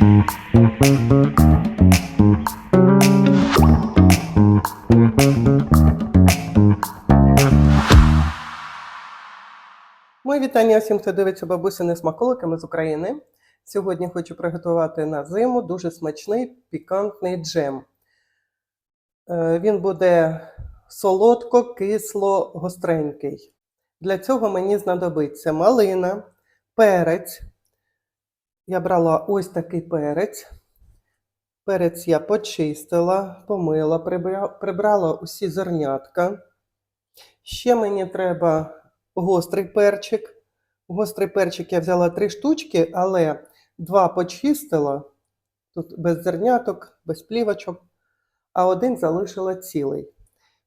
Мої вітання всім, хто дивиться бабусини смаколиками з України. Сьогодні хочу приготувати на зиму дуже смачний пікантний джем. Е, Він буде солодко, кисло, гостренький. Для цього мені знадобиться малина, перець. Я брала ось такий перець. Перець я почистила, помила, прибрала усі зернятка. Ще мені треба гострий перчик. Гострий перчик я взяла три штучки, але два почистила. Тут без зерняток, без плівочок, а один залишила цілий.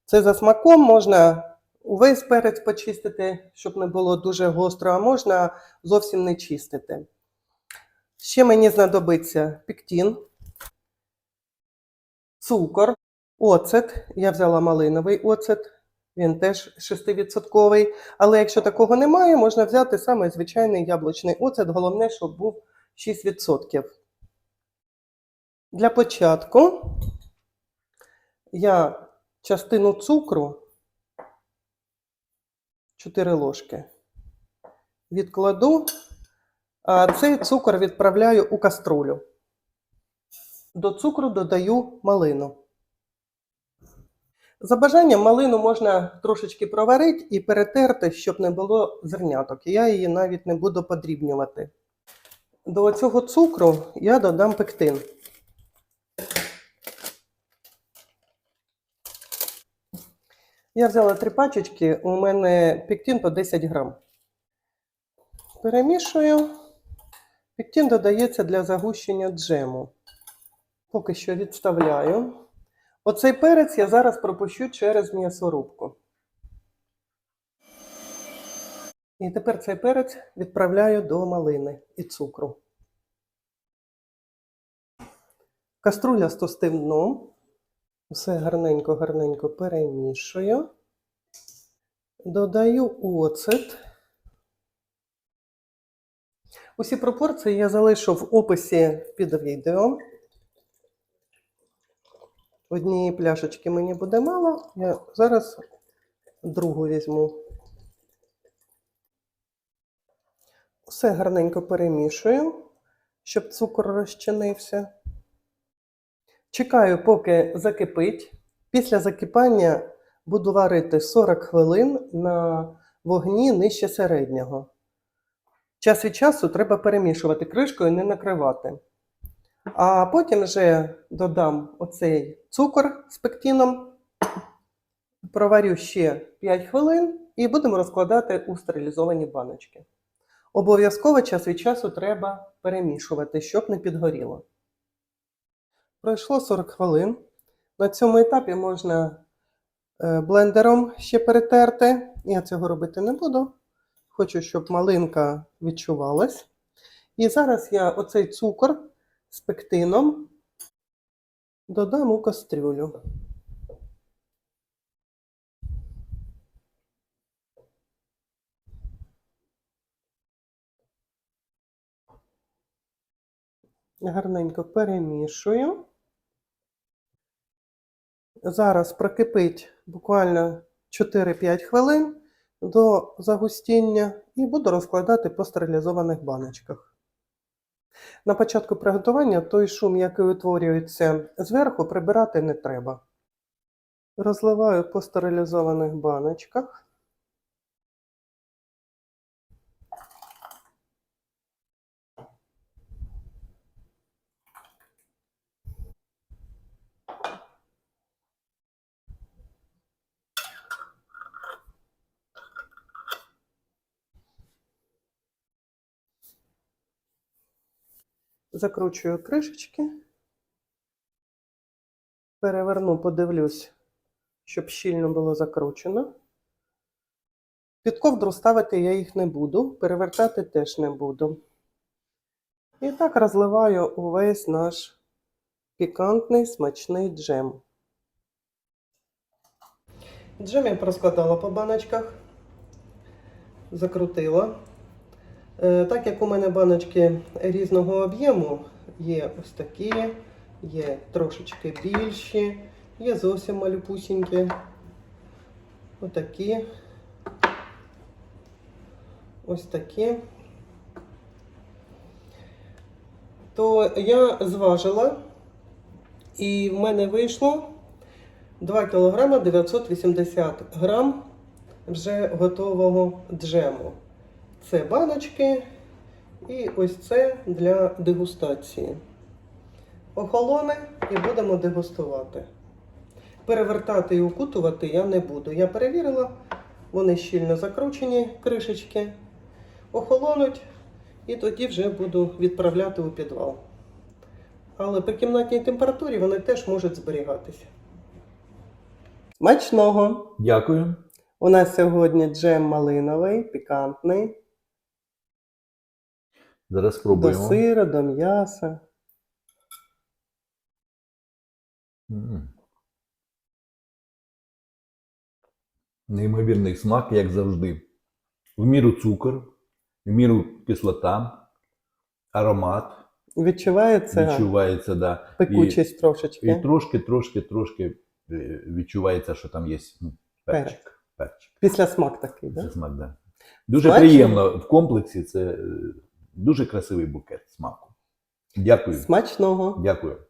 Це за смаком можна увесь перець почистити, щоб не було дуже гостро, а можна зовсім не чистити. Ще мені знадобиться пектін, цукор, оцет. Я взяла малиновий оцет. Він теж 6%. Але якщо такого немає, можна взяти саме звичайний яблучний оцет. Головне, щоб був 6%. Для початку я частину цукру 4 ложки відкладу, цей цукор відправляю у каструлю. До цукру додаю малину. За бажанням малину можна трошечки проварити і перетерти, щоб не було зерняток. Я її навіть не буду подрібнювати. До цього цукру я додам пектин. Я взяла три пачечки, у мене пектин по 10 грам. Перемішую. Пектин додається для загущення джему. Поки що відставляю. Оцей перець я зараз пропущу через м'ясорубку. І тепер цей перець відправляю до малини і цукру. Каструля з товстим дном. Все гарненько-гарненько перемішую. Додаю оцет. Усі пропорції я залишу в описі під відео. Однієї пляшечки мені буде мало. Я зараз другу візьму. Все гарненько перемішую, щоб цукор розчинився. Чекаю, поки закипить. Після закипання буду варити 40 хвилин на вогні нижче середнього. Час від часу треба перемішувати кришкою, не накривати. А потім вже додам оцей цукор з пектином, проварю ще 5 хвилин і будемо розкладати у стерилізовані баночки. Обов'язково час від часу треба перемішувати, щоб не підгоріло. Пройшло 40 хвилин. На цьому етапі можна е, блендером ще перетерти. Я цього робити не буду. Хочу, щоб малинка відчувалась. І зараз я оцей цукор з пектином додам у кастрюлю. Гарненько перемішую. Зараз прокипить буквально 4-5 хвилин до загустіння і буду розкладати по стерилізованих баночках. На початку приготування той шум, який утворюється зверху, прибирати не треба. Розливаю по стерилізованих баночках. Закручую кришечки. Переверну, подивлюсь, щоб щільно було закручено. Під ковдру ставити я їх не буду, перевертати теж не буду. І так розливаю увесь наш пікантний смачний джем. Джем я розкладала по баночках, закрутила. Е, Так як у мене баночки різного об'єму, Є ось такі, є трошечки більші, є зовсім малюпусінькі. Отакі. Ось такі. То я зважила, і в мене вийшло 2 кг 980 грам вже готового джему. Це баночки і ось це для дегустації. Охолоне і будемо дегустувати. Перевертати і укутувати я не буду. Я перевірила, вони щільно закручені, кришечки. Охолонуть і тоді вже буду відправляти у підвал. Але при кімнатній температурі вони теж можуть зберігатися. Смачного! Дякую. У нас сьогодні джем малиновий, пікантний, Зараз до спробуємо. сира, до м'яса. Неймовірний смак, як завжди. В міру цукор, в міру кислота, аромат Відчувається відчувається, да. пекучість І, трошечки. і трошки, трошки, трошки е, відчувається, що там є ну, перчик. перчик. Після смак такий, Це да? смак, да. Дуже Смачно? приємно в комплексі. Це е, дуже красивий букет смаку. Дякую. Смачного. Дякую.